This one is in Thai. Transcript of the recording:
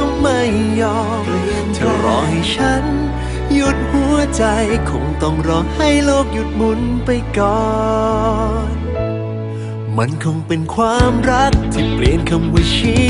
็ ไม่ยอมเธอรอให้ฉัน หยุดหัวใจคงต้องรอให้โลกหยุดหมุนไปก่อน มันคงเป็นความรักที่เปลี่ยนคำว่าชี